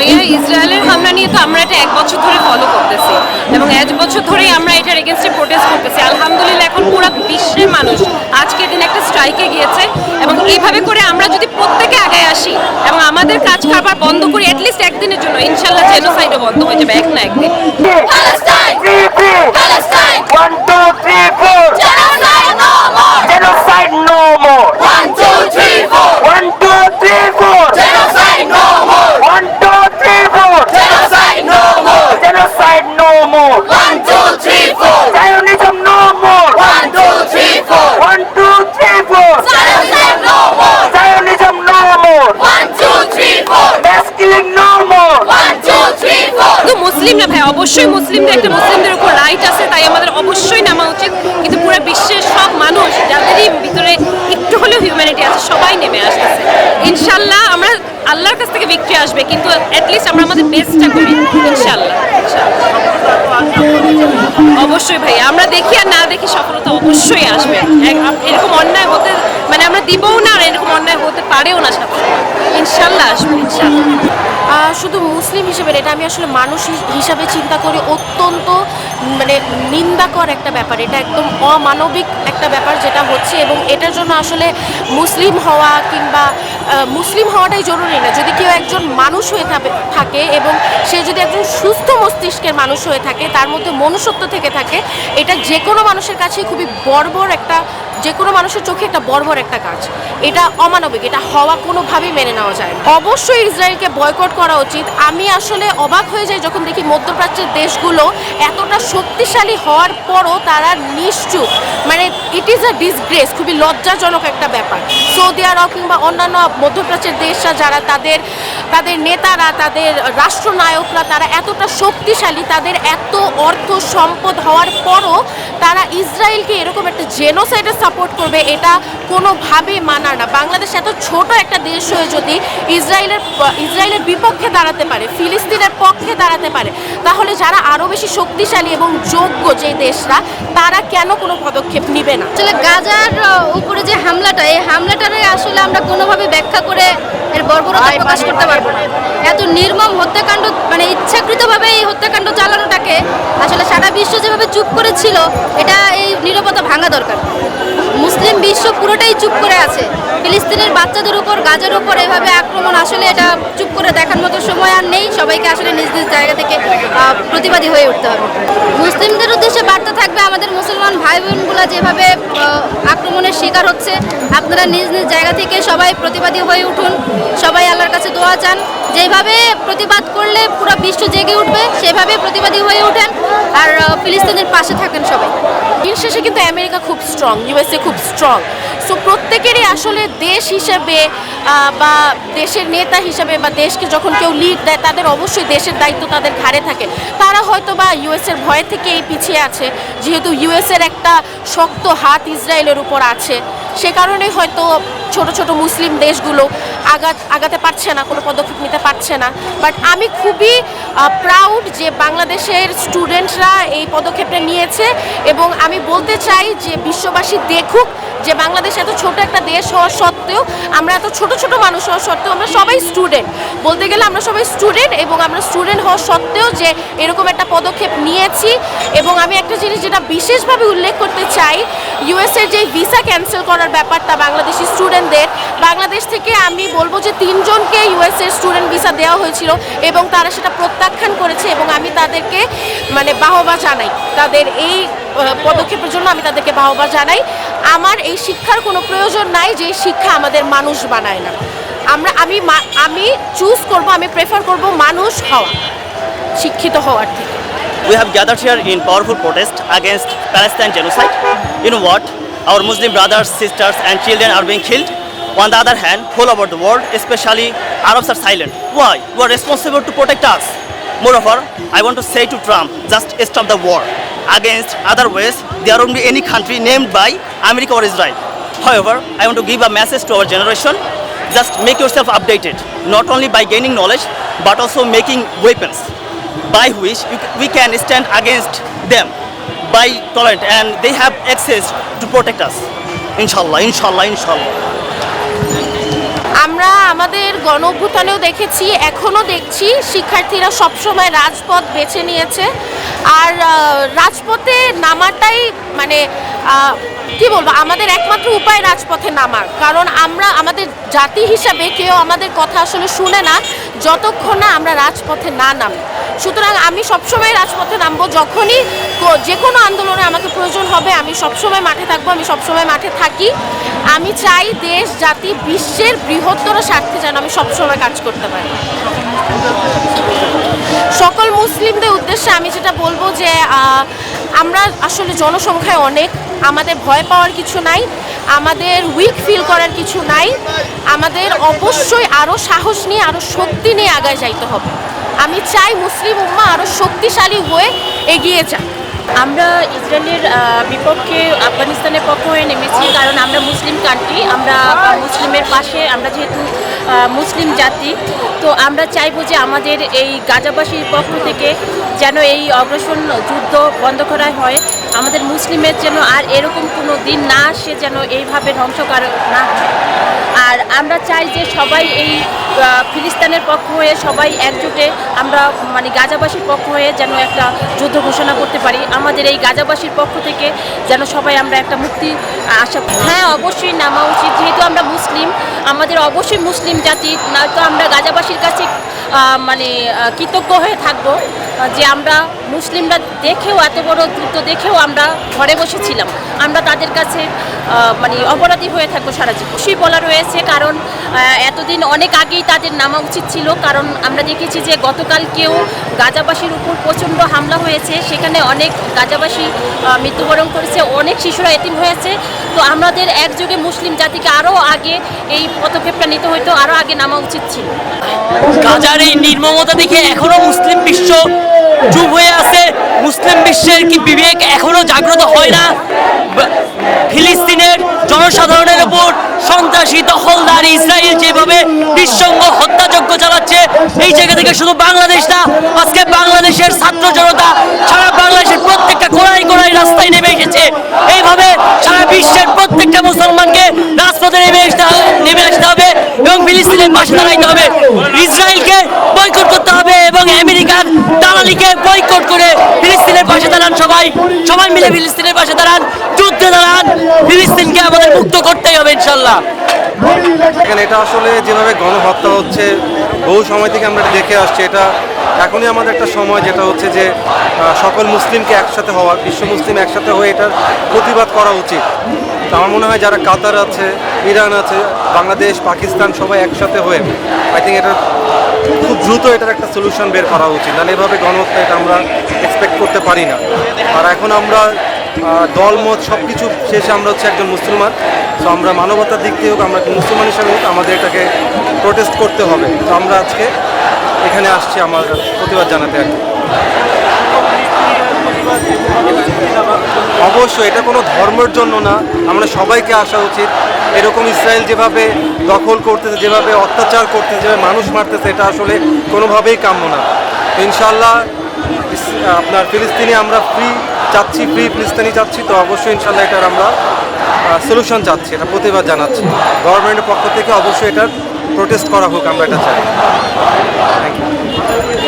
ভাইয়া ইসরায়েলের হামলা নিয়ে তো আমরা এটা এক বছর ধরে ফলো করতেছি এবং এক বছর ধরেই আমরা এটার এগেনস্টে প্রোটেস্ট করতেছি। আলহামদুলিল্লাহ এখন পুরো বিশ্বের মানুষ আজকের দিন একটা স্ট্রাইকে গিয়েছে এবং এইভাবে করে আমরা যদি প্রত্যেকে আগে আসি এবং আমাদের কাজ কারবার বন্ধ করি অ্যাটলিস্ট একদিনের জন্য ইনশাল্লাহ জেনোসাইডও বন্ধ হয়ে যাবে এক না একদিন। মুসলিমদের, একটা মুসলিমদের উপর রাইট আছে, তাই আমাদের অবশ্যই নামা উচিত। কিন্তু পুরো বিশ্বের সব মানুষ, যাদেরই ভিতরে একটু হলেও হিউম্যানিটি আছে, সবাই নেমে আসতেছে। ইনশাল্লাহ আমরা আল্লাহর কাছ থেকে বিক্রি আসবে, কিন্তু অ্যাটলিস্ট আমরা আমাদের বেস্টটা করি। ইনশাল্লাহ ইনশাল্লাহ। অবশ্যই ভাই, আমরা দেখি আর না দেখি সফলতা অবশ্যই আসবে। এরকম অন্যায় হতে মানে আমরা দিবও না আর এরকম অন্যায় হতে পারেও না সফলতা। ইনশাল্লাহ আসবে, ইনশাল্লাহ। শুধু মুসলিম হিসেবে এটা আমি আসলে মানুষ হিসাবে চিন্তা করি, অত্যন্ত মানে নিন্দাকর একটা ব্যাপার। এটা একদম অমানবিক একটা ব্যাপার যেটা হচ্ছে এবং এটার জন্য আসলে মুসলিম হওয়া কিংবা মুসলিম হওয়াটাই জরুরি না। যদি কেউ একজন মানুষ হয়ে থাকে এবং সে যদি একজন সুস্থ মস্তিষ্কের মানুষ হয়ে থাকে, তার মধ্যে মনুষ্যত্ব থেকে থাকে, এটা যে কোনো মানুষের কাছে খুবই বর্বর একটা যে কোনো মানুষের চোখে একটা বর্বর একটা কাজ। এটা অমানবিক, এটা হওয়া কোনোভাবেই মেনে নেওয়া যায় অবশ্যই ইসরায়েলকে বয়কট করা উচিত। আমি আসলে অবাক হয়ে যাই যখন দেখি মধ্যপ্রাচ্যের দেশগুলো এতটা শক্তিশালী হওয়ার পরও তারা নিশ্চুপ মানে ইট ইজ আ ডিসগ্রেস খুবই লজ্জাজনক একটা ব্যাপার। সৌদি আরব কিংবা অন্যান্য মধ্যপ্রাচ্যের দেশরা যারা তাদের তাদের নেতারা, তাদের রাষ্ট্রনায়করা তারা এতটা শক্তিশালী, তাদের এত অর্থ সম্পদ হওয়ার পরও তারা ইসরায়েলকে এরকম একটা জেনোসাইডে সাপোর্ট করবে এটা কোনোভাবেই মানার না। বাংলাদেশ এত ছোট একটা দেশ হয়ে যদি ইসরায়েলের ইসরায়েলের বিপক্ষে দাঁড়াতে পারে, ফিলিস্তিনের পক্ষে দাঁড়াতে পারে, তাহলে যারা আরও বেশি শক্তিশালী এবং যোগ্য যে দেশরা, তারা কেন কোনো পদক্ষেপ নিবে না? আসলে গাজার উপরে যে হামলাটা, এই হামলাটারে আসলে আমরা কোনোভাবে ব্যাখ্যা করে এর বর্বরতা প্রকাশ করতে পারব না। এত নির্মম হত্যাকাণ্ড মানে ইচ্ছাকৃতভাবে এই হত্যাকাণ্ড চালানোটাকে আসলে সারা বিশ্ব যেভাবে চুপ করেছিল এটা এই নীরবতা ভাঙা দরকার। মুসলিম বিশ্ব পুরোটাই চুপ করে আছে। ফিলিস্তিনের বাচ্চাদের উপর গাজার উপর এভাবে আক্রমণ আসলে এটা চুপ করে দেখার মতো সময় আর নেই। সবাইকে আসলে নিজ নিজ জায়গা থেকে প্রতিবাদী হয়ে উঠতে হবে। মুসলিমদের উদ্দেশ্যে বার্তা থাকবে আমাদের মুসলমান ভাই বোনগুলা যেভাবে আক্রমণের শিকার হচ্ছে। আপনারা নিজ নিজ জায়গা থেকে সবাই প্রতিবাদী হয়ে উঠুন। সবাই আল্লাহর কাছে দোয়া চান। যেভাবে প্রতিবাদ করলে পুরো বিশ্ব জেগে উঠবে, সেভাবে প্রতিবাদী হয়ে ওঠেন আর ফিলিস্তিনের পাশে থাকেন সবাই। দিন শেষে কিন্তু আমেরিকা খুব স্ট্রং ইউএসএ খুব স্ট্রং সো প্রত্যেকেরই আসলে দেশ হিসেবে বা দেশের নেতা হিসেবে, বা দেশকে যখন কেউ লিড দেয়, তাদের অবশ্যই দেশের দায়িত্ব তাদের ঘাড়ে থাকে। তারা হয়তো বা ইউএসএর ভয় থেকে এই পিছিয়ে আছে, যেহেতু ইউএসএর একটা শক্ত হাত ইসরায়েলের উপর আছে। সে কারণে হয়তো ছোট ছোট মুসলিম দেশগুলো আগা আগাতে পারছে না, কোনো পদক্ষেপ নিতে পারছে না। বাট আমি খুবই প্রাউড যে বাংলাদেশের স্টুডেন্টরা এই পদক্ষেপটা নিয়েছে এবং আমি বলতে চাই যে বিশ্ববাসী দেখুক যে বাংলাদেশ এত ছোট একটা দেশ হওয়া সত্ত্বেও আমরা এত ছোট ছোট মানুষ হওয়া সত্ত্বেও আমরা সবাই স্টুডেন্ট বলতে গেলে আমরা সবাই স্টুডেন্ট এবং আমরা স্টুডেন্ট হওয়া সত্ত্বেও যে এরকম একটা পদক্ষেপ নিয়েছি এবং আমি একটা জিনিস যেটা বিশেষভাবে উল্লেখ করতে চাই ইউএসএর যে ভিসা ক্যান্সেল করার ব্যাপারটা বাংলাদেশি স্টুডেন্টদের বাংলাদেশ থেকে আমি বলব যে তিনজনকে ইউএসএর স্টুডেন্ট ভিসা দেওয়া হয়েছিল এবং তারা সেটা প্রত্যাখ্যান করেছে এবং আমি তাদেরকে মানে বাহবা জানাই তাদের এই পদক্ষেপের জন্য আমি তাদেরকে বাহবা জানাই আমার এই শিক্ষার কোনো প্রয়োজন নাই যে শিক্ষা আমাদের মানুষ বানায় না আমরা আমি আমি চুজ করব আমি প্রেফার করব মানুষ হওয়া শিক্ষিত হওয়ার থেকে we have gathered here in powerful protest against Palestine genocide. You know what? Our Muslim brothers, sisters, and children are being killed. On the other hand, whole over the world, especially Arabs, are silent. Why? You are responsible to protect us. Moreover, I want to say to Trump, just stop the war. Against otherwise, there won't be any country named by America or Israel. However, I want to give a message to our generation. Just make yourself updated, not only by gaining knowledge, but also making weapons by which we can stand against them by tolerant and they have access to protect us inshallah inshallah inshallah আমরা আমাদের গণ অভ্যুত্থানেও দেখেছি এখনও দেখছি শিক্ষার্থীরা সবসময় রাজপথ বেছে নিয়েছে। আর রাজপথে নামাটাই মানে কি বলব, আমাদের একমাত্র উপায় রাজপথে নামার। কারণ আমরা, আমাদের জাতি হিসাবে কেউ আমাদের কথা আসলে শুনে না, যতক্ষণ না আমরা রাজপথে না নামি। সুতরাং আমি সবসময় রাজপথে নামবো, যখনই যে কোনো আন্দোলনে আমাকে প্রয়োজন হবে, আমি সবসময় মাঠে থাকব, আমি সবসময় মাঠে থাকি। আমি চাই দেশ, জাতি, বিশ্বের বৃহত্তর স্বার্থে যেন আমি সবসময় কাজ করতে পারি। সকল মুসলিমদের উদ্দেশ্যে আমি যেটা বলব যে আমরা আসলে জনসংখ্যায় অনেক, আমাদের ভয় পাওয়ার কিছু নাই, আমাদের উইক ফিল করার কিছু নাই, আমাদের অবশ্যই আরও সাহস নিয়ে আরও শক্তি নিয়ে আগায় যাইতে হবে। আমি চাই মুসলিম উম্মা আরও শক্তিশালী হয়ে এগিয়ে যাক। আমরা ইসরায়েলের বিপক্ষে আফগানিস্তানের পক্ষ হয়ে নেমেছি কারণ আমরা মুসলিম কান্ট্রি আমরা মুসলিমের পাশে, আমরা যেহেতু মুসলিম জাতি, তো আমরা চাইব যে আমাদের এই গাজাবাসীর পক্ষ থেকে যেন এই অগ্রসর যুদ্ধ বন্ধ করা হয়। আমাদের মুসলিমের যেন আর এরকম কোনো দিন না আসে যেন এইভাবে ধ্বংসকার না আর আমরা চাই যে সবাই এই ফিলিস্তিনের পক্ষ হয়ে সবাই একজোটে আমরা মানে গাজাবাসীর পক্ষ হয়ে যেন একটা যুদ্ধ করতে পারি আমাদের এই গাজাবাসীর পক্ষ থেকে যেন সবাই আমরা একটা মুক্তি আশা। হ্যাঁ অবশ্যই নামা উচিত যেহেতু আমরা মুসলিম, আমাদের অবশ্যই মুসলিম জাতি, নয়তো আমরা গাজাবাসীর কাছে মানে কৃতজ্ঞ হয়ে থাকব, যে আমরা মুসলিমরা দেখেও, এত বড় যুদ্ধ দেখেও আমরা ঘরে বসেছিলাম। আমরা তাদের কাছে মানে অপরাধী হয়ে থাকব সারা জীবন। বলা রয়েছে, কারণ এতদিন অনেক আগেই তাদের নামা উচিত ছিল, কারণ আমরা দেখেছি যে গতকালকেও গাজাবাসীর উপর প্রচণ্ড হামলা হয়েছে। সেখানে অনেক গাজাবাসী মৃত্যুবরণ করেছে, অনেক শিশুরা এতিম হয়েছে। তো আমাদের একযোগে মুসলিম জাতিকে আরও আগে এই পদক্ষেপটা নিতে হয়তো আরও আগে নামা উচিত ছিল। গাজার এই নির্মমতা দেখে এখনও মুসলিম বিশ্ব চুপ হয়ে আছে। মুসলিম বিশ্বের কি বিবেক এখনও জাগ্রত হয় না? ফিলিস্তিনের জনসাধারণের উপর সন্ত্রাসী দখলদার ইসরায়েল যেভাবে নিঃসঙ্গ হত্যাযজ্ঞ চালাচ্ছে, এই জায়গা থেকে শুধু বাংলাদেশ না, আজকে বাংলাদেশের ছাত্র জনতা সারা বাংলাদেশের প্রত্যেকটা কোনায় কোনায় রাস্তায় নেমে এসেছে। এইভাবে সারা বিশ্বের প্রত্যেকটা মুসলমানকে রাজপথে নেমে আসতে নেমে আসতে হবে এবং ফিলিস্তিনের পাশে দাঁড়াইতে হবে। ইসরায়েলকে বয়কট দালালিকে বয়কট করে ফিলিস্তিনের পাশে দাঁড়ান সবাই। সবাই মিলে ফিলিস্তিনের পাশে দাঁড়ান, যুদ্ধে দাঁড়ান, ফিলিস্তিনকে আমাদের মুক্ত করতেই হবে ইনশাল্লাহ এখানে এটা আসলে যেভাবে গণহত্যা হচ্ছে, বহু সময় থেকে আমরা দেখে আসছি, এটা এখনই আমাদের একটা সময় যেটা হচ্ছে যে সকল মুসলিমকে একসাথে হওয়া, বিশ্ব মুসলিম একসাথে হয়ে এটার প্রতিবাদ করা উচিত। তো আমার মনে হয় যারা কাতার আছে, ইরান আছে, বাংলাদেশ, পাকিস্তান সবাই একসাথে হয়ে আই থিঙ্ক এটা খুব দ্রুত এটার একটা সলিউশন বের করা উচিত। নাহলে এভাবে গণহত্যা এটা আমরা এক্সপেক্ট করতে পারি না। আর এখন আমরা দলমত সব কিছু শেষে আমরা হচ্ছে একজন মুসলমান। তো আমরা মানবতার দিক দিয়ে হোক, আমরা মুসলমান হিসাবে হোক, আমাদের এটাকে প্রোটেস্ট করতে হবে। তো আমরা আজকে এখানে আসছি আমার প্রতিবাদ জানাতে আর কি। অবশ্যই, এটা কোনো ধর্মের জন্য না। আমরা সবাইকে আসা উচিত। এরকম ইসরায়েল যেভাবে দখল করতেছে, যেভাবে অত্যাচার করতেছে, যেভাবে মানুষ মারতেছে, এটা আসলে কোনোভাবেই কাম্য না। ইনশাল্লাহ আপনার ফিলিস্তিনি আমরা ফ্রি চাচ্ছি ফ্রি ফিলিস্তিনি চাচ্ছি, তো অবশ্যই ইনশাল্লাহ এটার আমরা সলিউশন চাচ্ছি, এটা প্রতিবাদ জানাচ্ছি। গভর্নমেন্টের পক্ষ থেকে অবশ্যই এটার প্রোটেস্ট করা হোক, আমরা এটা চাই। Thank you